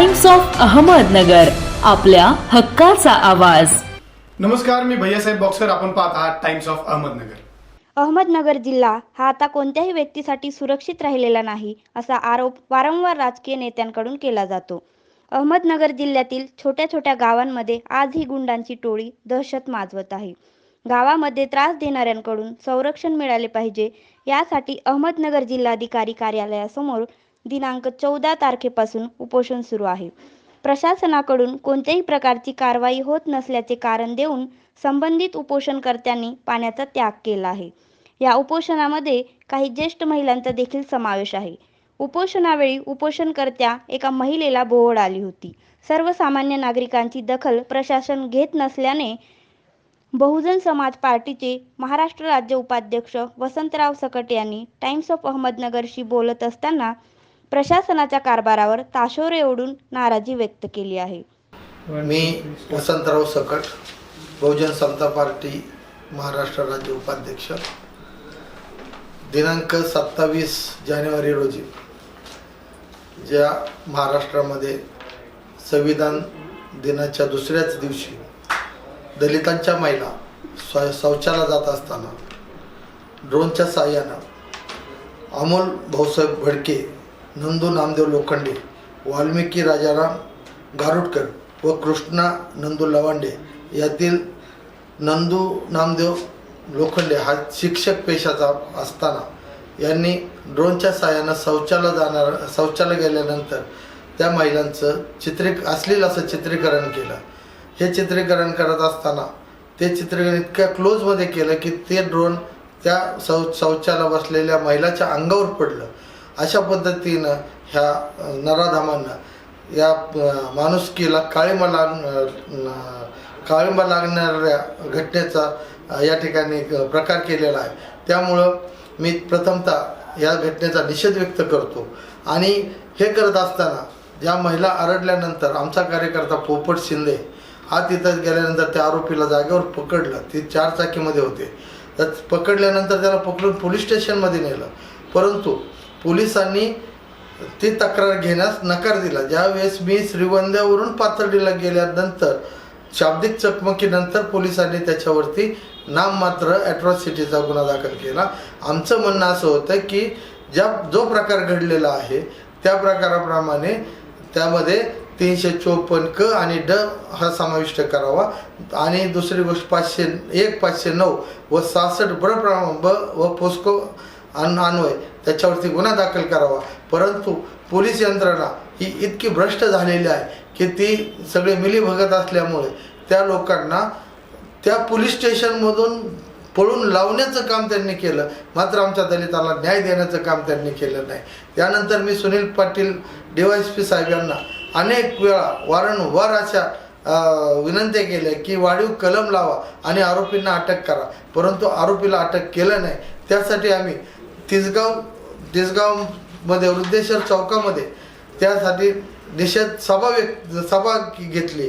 Times of Ahmednagar आपल्या हक्काचा आवाज. नमस्कार मी भैयासाहेब बॉक्सर आपण पाहत आहात टाइम्स ऑफ अहमदनगर. अहमदनगर जिल्हा हा आता कोणत्याही व्यक्तीसाठी सुरक्षित राहिलेला नाही असा आरोप वारंवार राजकीय नेत्यांकडून केला जातो. अहमदनगर जिल्ह्यातील छोट्या छोट्या गावांमध्ये आजही गुंडांची टोळी दहशत माजवत आहे. गावामध्ये त्रास देणाऱ्यांकडून संरक्षण मिळाले पाहिजे यासाठी अहमदनगर जिल्हाधिकारी कार्यालयासमोर दिनांक चौदा तारखेपासून उपोषण सुरू आहे. प्रशासनाकडून कोणत्याही प्रकारची कारवाई होत नसल्याचे कारण देऊन संबंधित उपोषणकर्त्यांनी पाण्याचा त्याग केला आहे. या उपोषणामध्ये काही ज्येष्ठ महिलांचा देखील समावेश आहे. उपोषणावेळी उपोषणकर्त्या एका महिलेला बोहड आली होती. सर्वसामान्य नागरिकांची दखल प्रशासन घेत नसल्याने बहुजन समाज पार्टीचे महाराष्ट्र राज्य उपाध्यक्ष वसंतराव सकट यांनी टाइम्स ऑफ अहमदनगरशी बोलत असताना प्रशासनाच्या कारभारावर ताशोरे ओढून नाराजी व्यक्त केली आहे. मी वसंतराव सकट बहुजन समता पार्टी महाराष्ट्र राज्य उपाध्यक्ष. दिनांक सत्तावीस जानेवारी रोजी ज्या महाराष्ट्रामध्ये संविधान दिनाच्या दुसऱ्याच दिवशी दलितांच्या महिला स्व शौचाला जात असताना ड्रोनच्या साह्यानं अमोल भाऊसाहेब भडके नंदू नामदेव लोखंडे वाल्मिकी राजाराम गारुडकर व कृष्णा नंदू लवांडे यातील नंदू नामदेव लोखंडे हा शिक्षक पेशाचा असताना यांनी ड्रोनच्या सहाय्यानं शौचाला जाणार शौचाला गेल्यानंतर त्या महिलांचं चित्रे असलेलं असं चित्रीकरण केलं. हे चित्रीकरण करत असताना ते चित्रीकरण इतक्या क्लोजमध्ये केलं की ते ड्रोन त्या शौ शौचाला बसलेल्या महिलाच्या अंगावर पडलं. अशा पद्धतीनं ह्या नराधामांना या माणुसकीला काळिंबा लाग काळिंबा लागणाऱ्या घटनेचा या ठिकाणी प्रकार केलेला आहे. त्यामुळं मी प्रथमतः या घटनेचा निषेध व्यक्त करतो. आणि हे करत असताना ज्या महिला आरडल्यानंतर आमचा कार्यकर्ता पोपट शिंदे हा तिथं गेल्यानंतर त्या आरोपीला जागेवर पकडलं. ती चार चाकीमध्ये होते. तर पकडल्यानंतर त्याला पकडून पोलीस स्टेशनमध्ये नेलं. परंतु पोलिसांनी ती तक्रार घेण्यास नकार दिला. ज्यावेळेस मी श्रीवंद्यावरून पाथर्डीला गेल्यानंतर शाब्दिक चकमकीनंतर पोलिसांनी त्याच्यावरती नाममात्र ॲट्रॉसिटीचा गुन्हा दाखल केला. आमचं म्हणणं असं होतं की ज्या जो प्रकार घडलेला आहे त्या प्रकाराप्रमाणे त्यामध्ये तीनशे चोपन्न क आणि ड हा समाविष्ट करावा. आणि दुसरी गोष्ट पाचशे एक पाचशे नऊ व सहासष्ट ब्र प्रमा ब व पोस्को अन अन्वय त्याच्यावरती गुन्हा दाखल करावा. परंतु पोलीस यंत्रणा ही इतकी भ्रष्ट झालेली आहे की ती सगळे मिलीभगत असल्यामुळे त्या लोकांना त्या पोलीस स्टेशनमधून पळून लावण्याचं काम त्यांनी केलं. मात्र आमच्या दलिताला न्याय देण्याचं काम त्यांनी केलं नाही. त्यानंतर मी Sunil Patil D Y S P साहेबांना अनेक वेळा वारंवार अशा विनंती विनंत्या केल्या की वाढीव कलम लावा आणि आरोपींना अटक करा. परंतु आरोपीला अटक केलं नाही. त्यासाठी आम्ही तिसगाव तिसगावमध्ये वृद्धेश्वर चौकामध्ये त्यासाठी निषेध सभा व्यक्त सभा घेतली.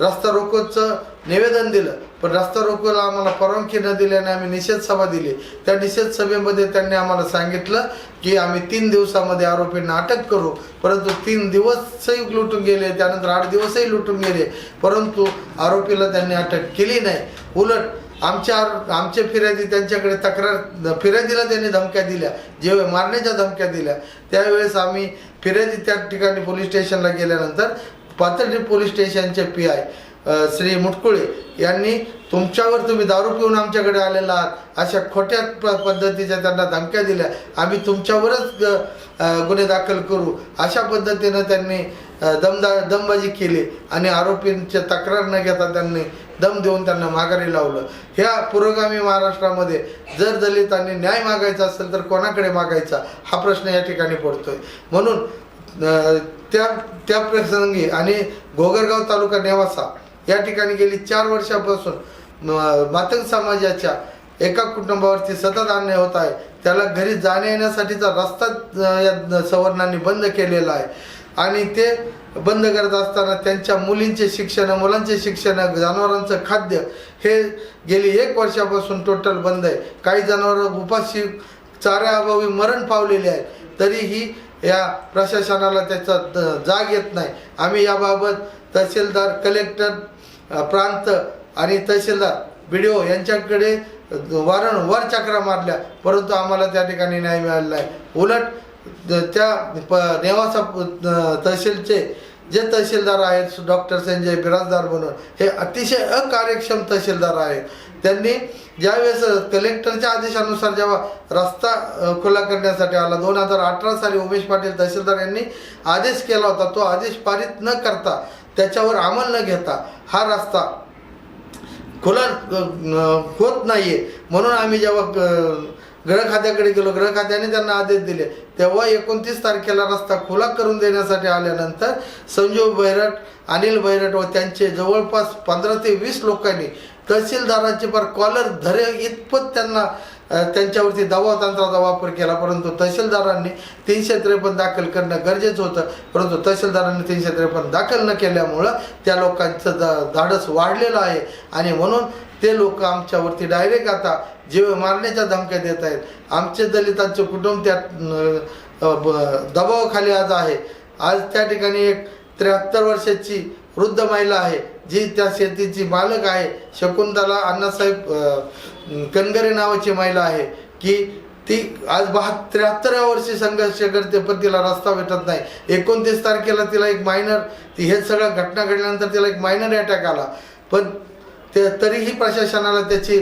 रस्ता रोकोचं निवेदन दिलं. पण रस्ता रोकोला आम्हाला परवानगी न दिल्याने आम्ही निषेध सभा दिली. त्या निषेध सभेमध्ये त्यांनी आम्हाला सांगितलं की आम्ही तीन दिवसामध्ये आरोपींना अटक करू. परंतु तीन दिवसही लुटून गेले त्यानंतर आठ दिवसही लुटून गेले. परंतु आरोपीला त्यांनी अटक केली नाही. उलट आमच्या आमच्या फिर्यादी त्यांच्याकडे तक्रार फिर्यादीला त्यांनी धमक्या दिल्या. जेव्हा मारण्याच्या धमक्या दिल्या त्यावेळेस आम्ही फिर्यादी त्या ठिकाणी पोलीस स्टेशनला गेल्यानंतर पाथर्डी पोलीस स्टेशनचे पी आय. श्री मुटकुळे यांनी तुमच्यावर तुम्ही दारू पिऊन आमच्याकडे आलेला आहात. अशा खोट्या प पद्धतीच्या त्यांना धमक्या दिल्या. आम्ही तुमच्यावरच गुन्हे दाखल करू. अशा पद्धतीनं त्यांनी दमदा दमबाजी केली आणि आरोपींच्या तक्रार न घेता त्यांनी दम देऊन त्यांना माघारी लावलं. ह्या पुरोगामी महाराष्ट्रामध्ये जर दलितांनी न्याय मागायचा असेल तर कोणाकडे मागायचा? हा प्रश्न या ठिकाणी पडतोय. म्हणून त्या त्या प्रसंगी आणि घोगरगाव तालुका नेवासा या ठिकाणी गेली चार वर्षापासून मातंग समाजाच्या एका कुटुंबावरती सतत अन्याय होत आहे. त्याला घरी जाण्या येण्यासाठीचा रस्ता या सवर्णांनी बंद केलेला आहे. आणि ते बंद करत असताना त्यांच्या मुलींचे शिक्षण मुलांचे शिक्षण जनावरांचं खाद्य हे गेली एक वर्षापासून टोटल बंद आहे. काही जनावरं उपाशी चाऱ्याअभावी मरण पावलेले आहेत. तरीही या प्रशासनाला त्याचा जाग येत नाही. आम्ही याबाबत तहसीलदार कलेक्टर प्रांत आणि तहसीलदार बी डी ओ यांच्याकडे वारंवार चक्रा मारल्या. परंतु आम्हाला त्या ठिकाणी न्याय मिळालेला आहे. उलट त्या प नेवासा तहसीलचे जे तहसीलदार आहेत डॉक्टर संजय बिराजदार म्हणून हे अतिशय अकार्यक्षम तहसीलदार आहेत. त्यांनी ज्यावेळेस कलेक्टरच्या आदेशानुसार जेव्हा रस्ता खुला करण्यासाठी आला दोन हजार अठरा साली उमेश पाटील तहसीलदार यांनी आदेश केला होता तो आदेश पारित न करता त्याच्यावर अंमल न घेता हा रस्ता खुला होत नाही होत नाहीये. म्हणून आम्ही जेव्हा अ, खात्याकडे गेलो ग्रह खात्याने त्यांना आदेश दिले तेव्हा एकोणतीस तारखेला रस्ता खुला करून देण्यासाठी आल्यानंतर संजीव बैरट अनिल बैरट व त्यांचे जवळपास पंधरा ते वीस लोकांनी तहसीलदारांचे पर कॉलर धरे इतपत त्यांना त्यांच्यावरती दबाव तंत्राचा वापर केला. परंतु तहसीलदारांनी तीनशे त्रेपन्न दाखल करणं गरजेचं होतं. परंतु तहसीलदारांनी तीनशे त्रेपन्न दाखल न केल्यामुळं त्या लोकांचं दा धाडस वाढलेलं आहे. आणि म्हणून ते लोक आमच्यावरती डायरेक्ट आता जीव मारण्याच्या धमक्या देत आहेत. आमचे दलितांचे कुटुंब त्या ब- दबावाखाली आज आहे. आज त्या ठिकाणी एक त्र्याहत्तर वर्षाची वृद्ध महिला आहे. जी त्या शेतीची मालक आहे शकुंतला अण्णासाहेब कनगरे नावाची महिला आहे की ती आज बहा त्र्याहत्तराव्या वर्षी संघर्ष करते पण तिला रस्ता भेटत नाही. एकोणतीस तारखेला तिला एक मायनर ती हे सगळं घटना घडल्यानंतर तिला एक मायनर अटॅक आला. पण ते तरीही प्रशासनाला त्याची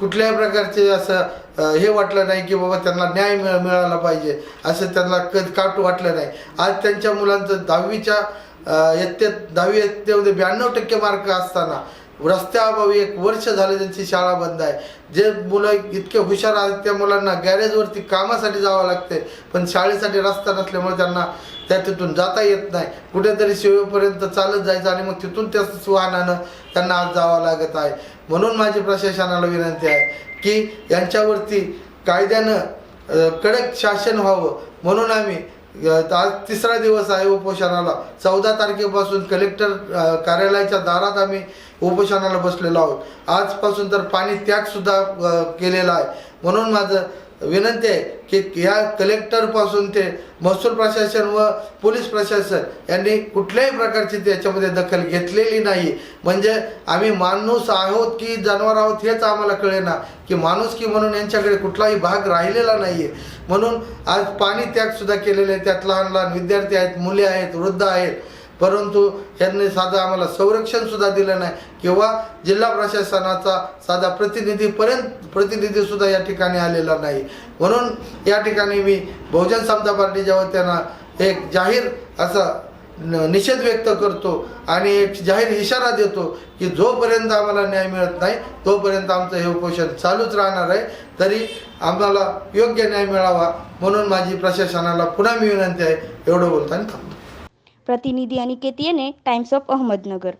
कुठल्याही प्रकारचे असं हे वाटलं नाही की बाबा त्यांना न्याय मिळाला पाहिजे असं त्यांना क काट वाटलं नाही. आज त्यांच्या मुलांचं दहावीच्या इयत्तेत दहावी इयत्तेमध्ये ब्याण्णव टक्के मार्क असताना रस्त्याअभावी एक वर्ष झाले त्यांची शाळा बंद आहे. जे मुलं इतके हुशार आहेत त्या मुलांना गॅरेजवरती कामासाठी जावं लागते पण शाळेसाठी रस्ता नसल्यामुळे त्यांना त्या तिथून जाता येत नाही. कुठेतरी शिवेपर्यंत चालत जायचं आणि मग तिथून त्याच वाहनानं त्यांना आज जावं लागत आहे. म्हणून माझी प्रशासनाला विनंती आहे की यांच्यावरती कायद्यानं कडक शासन व्हावं. म्हणून आम्ही आज तिसरा दिवस आहे उपोषणाला. चौदा तारखेपासून कलेक्टर कार्यालयाच्या दारात आम्ही उपोषणाला बसलेलो आहोत. आजपासून तर पाणी त्याग सुद्धा केलेला आहे. म्हणून माझं विनंती आहे की या कलेक्टरपासून ते महसूल प्रशासन व पोलीस प्रशासन यांनी कुठल्याही प्रकारची त्याच्यामध्ये दखल घेतलेली नाही. म्हणजे आम्ही माणूस आहोत की जनावर आहोत हेच आम्हाला कळेना की माणूस की म्हणून यांच्याकडे कुठलाही भाग राहिलेला नाही आहे म्हणून आज पाणी त्यागसुद्धा केलेले आहे त्यात लहान लहान विद्यार्थी आहेत मुले आहेत वृद्ध आहेत. परंतु यांनी साधं आम्हाला संरक्षणसुद्धा दिलं नाही. किंवा जिल्हा प्रशासनाचा साधा प्रतिनिधीपर्यंत प्रतिनिधीसुद्धा या ठिकाणी आलेला नाही. म्हणून या ठिकाणी मी बहुजन समता पार्टीच्या वतीनं एक जाहीर असा न- निषेध व्यक्त करतो आणि एक जाहीर इशारा देतो की जोपर्यंत आम्हाला न्याय मिळत नाही तोपर्यंत आमचं हे उपोषण चालूच राहणार आहे. तरी आम्हाला योग्य न्याय मिळावा म्हणून माझी प्रशासनाला पुन्हा मी विनंती आहे एवढं बोलताना थांबतो. प्रतिनिधी अनिकेत येणे टाइम्स ऑफ अहमदनगर